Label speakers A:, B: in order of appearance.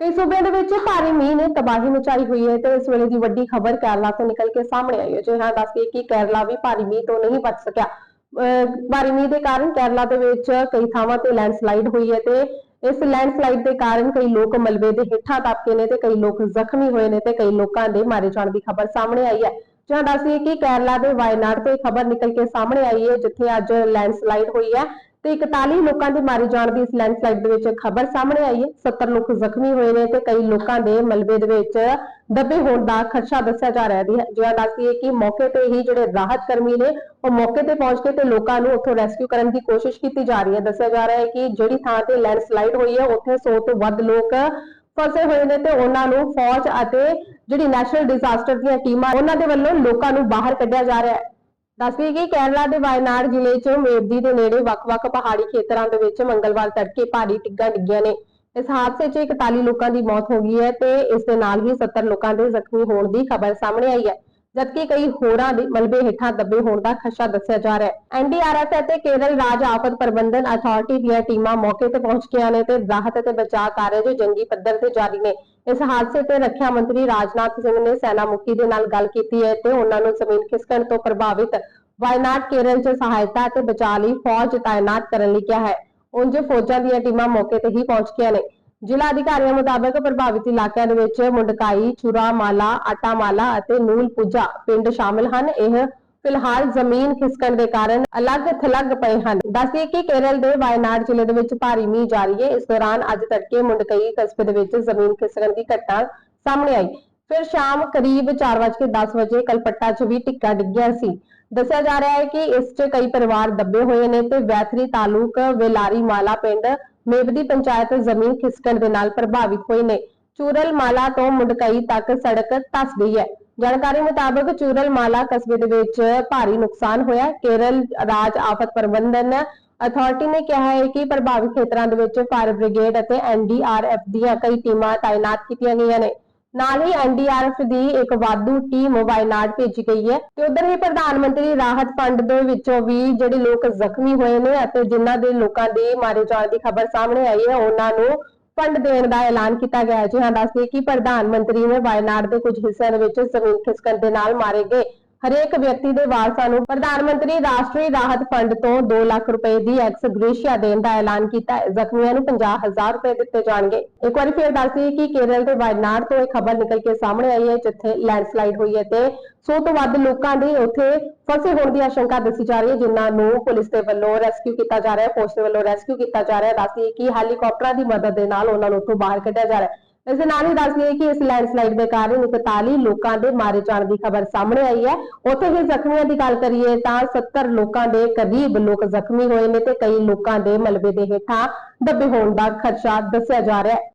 A: ਕਈ ਸੂਬਿਆਂ ਦੇ ਵਿੱਚ ਭਾਰੀ ਮੀਂਹ ਨੇ ਤਬਾਹੀ ਮਚਾਈ ਹੋਈ ਹੈ ਤੇ ਇਸ ਵੇਲੇ ਦੀ ਵੱਡੀ ਖਬਰ ਕੇਰਲਾ ਤੋਂ ਨਿਕਲ ਕੇ ਸਾਹਮਣੇ ਆਈ ਹੈ। ਜੀ ਹਾਂ ਦੱਸਦੇ ਕਿ ਕੇਰਲਾ ਵੀ ਭਾਰੀ ਮੀਂਹ ਤੋਂ ਨਹੀਂ ਬਚ ਸਕਿਆ। ਅਹ ਭਾਰੀ ਮੀਂਹ ਦੇ ਕਾਰਨ ਕੇਰਲਾ ਦੇ ਵਿੱਚ ਕਈ ਥਾਵਾਂ ਤੇ ਲੈਂਡਸਲਾਈਡ ਹੋਈ ਹੈ ਤੇ ਇਸ ਲੈਂਡਸਲਾਈਡ ਦੇ ਕਾਰਨ ਕਈ ਲੋਕ ਮਲਬੇ ਦੇ ਹੇਠਾਂ ਦਬਕੇ ਨੇ ਤੇ ਕਈ ਲੋਕ ਜ਼ਖਮੀ ਹੋਏ ਨੇ ਤੇ ਕਈ ਲੋਕਾਂ ਦੇ ਮਾਰੇ ਜਾਣ ਦੀ ਖਬਰ ਸਾਹਮਣੇ ਆਈ ਹੈ। ਜਾਂ ਦੱਸੀਏ ਕਿ ਕੇਰਲਾ ਦੇ ਵਾਇਨਾਡ ਤੋਂ ਇਹ ਖਬਰ ਨਿਕਲ ਕੇ ਸਾਹਮਣੇ ਆਈ ਹੈ, ਜਿੱਥੇ ਅੱਜ ਲੈਂਡਸਲਾਈਡ ਹੋਈ ਹੈ। ਤੇ 41 ਲੋਕਾਂ ਦੇ ਮਾਰੇ ਜਾਣ ਦੀ ਇਸ ਲੈਂਡਸਲਾਈਡ ਦੇ ਵਿੱਚ ਖਬਰ ਸਾਹਮਣੇ ਆਈ ਹੈ। 70 ਲੋਕ ਜ਼ਖਮੀ ਹੋਏ ਨੇ ਤੇ ਕਈ ਲੋਕਾਂ ਦੇ ਮਲਬੇ ਦੇ ਵਿੱਚ ਦੱਬੇ ਹੋਣ ਦਾ ਖਰਚਾ ਦੱਸਿਆ ਜਾ ਰਿਹਾ ਹੈ। ਜਿਵੇਂ ਦੱਸੀਏ ਕਿ ਮੌਕੇ ਤੇ ਹੀ ਜਿਹੜੇ ਰਾਹਤ ਕਰਮੀ ਨੇ, ਉਹ ਮੌਕੇ ਤੇ ਪਹੁੰਚ ਕੇ ਤੇ ਲੋਕਾਂ ਨੂੰ ਉੱਥੋਂ ਰੈਸਕਿਊ ਕਰਨ ਦੀ ਕੋਸ਼ਿਸ਼ ਕੀਤੀ ਜਾ ਰਹੀ ਹੈ। ਦੱਸਿਆ ਜਾ ਰਿਹਾ ਹੈ ਕਿ ਜਿਹੜੀ ਥਾਂ ਤੇ ਲੈਂਡਸਲਾਈਡ ਹੋਈ ਹੈ, ਉੱਥੇ 100 ਤੋਂ ਵੱਧ ਲੋਕ ਫਸੇ ਹੋਏ ਨੇ ਤੇ ਉਹਨਾਂ ਨੂੰ ਫੌਜ ਅਤੇ ਜਿਹੜੀ ਨੈਸ਼ਨਲ ਡਿਜ਼ਾਸਟਰ ਦੀਆਂ ਟੀਮਾਂ, ਉਹਨਾਂ ਦੇ ਵੱਲੋਂ ਲੋਕਾਂ ਨੂੰ ਬਾਹਰ ਕੱਢਿਆ ਜਾ ਰਿਹਾ ਹੈ। ਦੱਸਦੀ ਕਿ ਕੇਰਲਾ ਦੇ ਵਾਇਨਾਡ ਜ਼ਿਲ੍ਹੇ 'ਚ ਮੇਵਦੀ ਦੇ ਨੇੜੇ ਵੱਖ-ਵੱਖ ਪਹਾੜੀ ਖੇਤਰਾਂ ਦੇ ਵਿੱਚ ਮੰਗਲਵਾਰ ਤੜਕੇ ਭਾਰੀ ਟਿੱਗਾਂ ਡਿੱਗੀਆਂ ਨੇ। ਇਸ ਹਾਦਸੇ 'ਚ 41 ਲੋਕਾਂ ਦੀ ਮੌਤ ਹੋ ਗਈ ਹੈ ਤੇ ਇਸ ਦੇ ਨਾਲ ਹੀ 70 ਲੋਕਾਂ ਦੇ ਜ਼ਖਮੀ ਹੋਣ ਦੀ ਖਬਰ ਸਾਹਮਣੇ ਆਈ ਹੈ। ਜਦਕਿ ਕਈ ਹੋਰਾਂ ਦੇ ਮਲਬੇ ਹੇਠਾਂ ਦੱਬੇ ਹੋਣ ਦਾ ਖਦਸ਼ਾ ਦੱਸਿਆ ਜਾ ਰਿਹਾ ਹੈ। ਐਨਡੀਆਰਐਫ ਅਤੇ ਕੇਰਲ ਰਾਜ ਆਫਤ ਪ੍ਰਬੰਧਨ ਅਥਾਰਟੀ ਦੀਆਂ ਟੀਮਾਂ ਮੌਕੇ ਤੇ ਪਹੁੰਚ ਗਈਆਂ ਨੇ ਤੇ ਰਾਹਤ ਅਤੇ ਬਚਾਅ ਕਾਰਜ ਜੰਗੀ ਪੱਧਰ ਤੇ ਜਾਰੀ ਨੇ। ਇਸ ਹਾਦਸੇ ਤੇ ਰੱਖਿਆ ਮੰਤਰੀ ਰਾਜਨਾਥ ਸਿੰਘ ਨੇ ਸੈਨਾ ਮੁਖੀ ਦੇ ਨਾਲ ਗੱਲ ਕੀਤੀ ਹੈ ਤੇ ਉਹਨਾਂ ਨੂੰ ਜ਼ਮੀਨ ਖਿਸਕਣ ਤੋਂ ਪ੍ਰਭਾਵਿਤ ਵਾਇਨਾਡ ਕੇਰਲ 'ਚ ਸਹਾਇਤਾ ਅਤੇ ਬਚਾਅ ਲਈ ਫੌਜ ਤਾਇਨਾਤ ਕਰਨ ਲਈ ਕਿਹਾ ਹੈ। ਉਂਝ ਫੌਜਾਂ ਦੀਆਂ ਟੀਮਾਂ ਮੌਕੇ ਤੇ ਹੀ ਪਹੁੰਚ ਗਈਆਂ ਨੇ। ਜ਼ਿਲ੍ਹਾ ਅਧਿਕਾਰੀਆਂ ਮੁਤਾਬਕ ਪ੍ਰਭਾਵਿਤ ਇਲਾਕਿਆਂ ਦੇ ਵਿੱਚ ਮੁੰਡਕਾਈ, ਚੁਰਾਮਾਲਾ, ਆਟਾਮਾਲਾ ਅਤੇ ਨੂਲ ਪਿੰਡ ਸ਼ਾਮਲ ਹਨ। ਇਹ ਫਿਲਹਾਲ ਜ਼ਮੀਨ ਖਿਸਕਣ ਦੇ ਕਾਰਨ ਅਲੱਗ-ਥਲੱਗ ਪਏ ਹਨ। ਦੱਸਦੇ ਕਿ ਕੇਰਲ ਦੇ ਵਾਇਨਾਡ ਜ਼ਿਲ੍ਹੇ ਦੇ ਵਿੱਚ ਭਾਰੀ ਮੀਂਹ ਜਾਰੀ ਹੈ। ਇਸ ਦੌਰਾਨ ਅੱਜ ਤੜਕੇ ਮੁੰਡਕਈ ਕਸਬੇ ਦੇ ਵਿੱਚ ਜ਼ਮੀਨ ਖਿਸਕਣ ਦੀ ਘਟਨਾ ਸਾਹਮਣੇ ਆਈ। ਫਿਰ ਸ਼ਾਮ ਕਰੀਬ 4:10 ਵਜੇ ਕਲਪੱਟਾ 'ਚ ਵੀ ਟਿੱਕਾ ਡਿੱਗਿਆ ਸੀ। ਦੱਸਿਆ ਜਾ ਰਿਹਾ ਹੈ ਕਿ ਇਸ 'ਚ ਕਈ ਪਰਿਵਾਰ ਦੱਬੇ ਹੋਏ ਨੇ ਤੇ ਵੈਥਰੀ ਤਾਲੁਕ ਵੇਲਾਰੀ ਮਾਲਾ ਪਿੰਡ ਮੇਵਦੀ ਪੰਚਾਇਤ ਜ਼ਮੀਨ ਖਿਸਕਣ ਦੇ ਨਾਲ ਪ੍ਰਭਾਵਿਤ ਹੋਏ ਨੇ। ਚੂਰਲ ਮਾਲਾ ਤੋਂ ਮੁੰਡਕਈ ਤੱਕ ਸੜਕ ਧੱਸ ਗਈ ਹੈ। ਜਾਣਕਾਰੀ ਮੁਤਾਬਕ ਚੂਰਲ ਮਾਲਾ ਕਸਬੇ ਦੇ ਵਿੱਚ ਭਾਰੀ ਨੁਕਸਾਨ ਹੋਇਆ। ਕੇਰਲ ਰਾਜ ਆਫਤ ਪ੍ਰਬੰਧਨ ਅਥਾਰਟੀ ਨੇ ਕਿਹਾ ਹੈ ਕਿ ਪ੍ਰਭਾਵਿਤ ਖੇਤਰਾਂ ਦੇ ਵਿੱਚ ਫਾਇਰ ਬ੍ਰਿਗੇਡ ਅਤੇ ਐਨਡੀਆਰਐਫ ਦੀਆਂ ਕਈ ਟੀਮਾਂ ਤਾਇਨਾਤ ਕੀਤੀਆਂ ਗਈਆਂ ਨੇ। ਨਾਲ ਹੀ ਐਨਡੀਆਰਐਫ ਦੀ ਇੱਕ ਵਾਧੂ ਟੀਮ ਵਾਇਨਾਡ ਭੇਜੀ ਗਈ ਹੈ ਤੇ ਉਧਰ ਹੀ ਪ੍ਰਧਾਨ ਮੰਤਰੀ ਰਾਹਤ ਫੰਡ ਦੇ ਵਿੱਚੋਂ ਵੀ ਜਿਹੜੇ ਲੋਕ ਜ਼ਖਮੀ ਹੋਏ ਨੇ ਅਤੇ ਜਿਨ੍ਹਾਂ ਦੇ ਲੋਕਾਂ ਦੇ ਮਾਰੇ ਜਾਣ ਦੀ ਖਬਰ ਸਾਹਮਣੇ ਆਈ ਹੈ, ਉਹਨਾਂ ਨੂੰ ਫੰਡ ਦੇਣ ਦਾ ਐਲਾਨ ਕੀਤਾ ਗਿਆ ਹੈ। ਜੀ ਦੱਸਦੇ ਕਿ ਪ੍ਰਧਾਨ ਮੰਤਰੀ ਨੇ ਵਾਇਨਾਡ ਦੇ ਕੁਝ ਹਿੱਸਿਆਂ ਦੇ ਵਿੱਚ ਜ਼ਮੀਨ ਖਿਸਕਣ ਦੇ ਨਾਲ ਮਾਰੇ ਗਏ। ਹਰੇਕ ਵਿਅਕਤੀ ਦੇ ਵਾਰਸਾਂ ਨੂੰ ਪ੍ਰਧਾਨ ਮੰਤਰੀ ਰਾਸ਼ਟਰੀ ਰਾਹਤ ਫੰਡ ਤੋਂ 2 ਲੱਖ ਰੁਪਏ ਦੀ ਐਕਸ ਗ੍ਰੇਸ਼ੀਆ ਦੇਣ ਦਾ ਐਲਾਨ ਕੀਤਾ ਹੈ। ਜ਼ਖਮੀਆਂ ਨੂੰ 50000 ਰੁਪਏ ਦਿੱਤੇ ਜਾਣਗੇ। ਇੱਕ ਵਾਰੀ ਫਿਰ ਦੱਸਦੀ ਕਿ ਕੇਰਲ ਦੇ ਵਾਇਨਾਡ ਤੋਂ ਇਹ ਖਬਰ ਨਿਕਲ ਕੇ ਸਾਹਮਣੇ ਆਈ ਹੈ, ਜਿੱਥੇ ਲੈਂਡਸਲਾਈਡ ਹੋਈ ਹੈ ਤੇ 100 ਤੋਂ ਵੱਧ ਲੋਕਾਂ ਦੀ ਉੱਥੇ ਫਸੇ ਹੋਣ ਦੀ ਆਸ਼ੰਕਾ ਦੱਸੀ ਜਾ ਰਹੀ ਹੈ, ਜਿਨ੍ਹਾਂ ਨੂੰ ਪੁਲਿਸ ਦੇ ਵੱਲੋਂ ਰੈਸਕਿਊ ਕੀਤਾ ਜਾ ਰਿਹਾ ਹੈ ਫੌਜ ਦੇ ਵੱਲੋਂ ਰੈਸਕਿਊ ਕੀਤਾ ਜਾ ਰਿਹਾ ਹੈ। ਦੱਸ ਕਿ ਹੈਲੀਕਾਪਟਰਾਂ ਦੀ ਮਦਦ ਦੇ ਨਾਲ ਉਹਨਾਂ ਨੂੰ ਉੱਥੋਂ ਬਾਹਰ ਕੱਢਿਆ ਜਾ ਰਿਹਾ ਹੈ। ਇਸ ਦੇ ਨਾਲ ਹੀ ਦੱਸ ਦਈਏ ਕਿ ਇਸ ਲੈਂਡਸਲਾਈਡ ਦੇ ਕਾਰਨ 41 ਲੋਕਾਂ ਦੇ ਮਾਰੇ ਜਾਣ ਦੀ ਖਬਰ ਸਾਹਮਣੇ ਆਈ ਹੈ। ਉੱਥੇ ਹੀ ਜ਼ਖਮੀਆਂ ਦੀ ਗੱਲ ਕਰੀਏ ਤਾਂ 70 ਲੋਕਾਂ ਦੇ ਕਰੀਬ ਲੋਕ ਜ਼ਖਮੀ ਹੋਏ ਨੇ ਤੇ ਕਈ ਲੋਕਾਂ ਦੇ ਮਲਬੇ ਦੇ ਹੇਠਾਂ ਦੱਬੇ ਹੋਣ ਦਾ ਖਰਚਾ ਦੱਸਿਆ ਜਾ ਰਿਹਾ ਹੈ।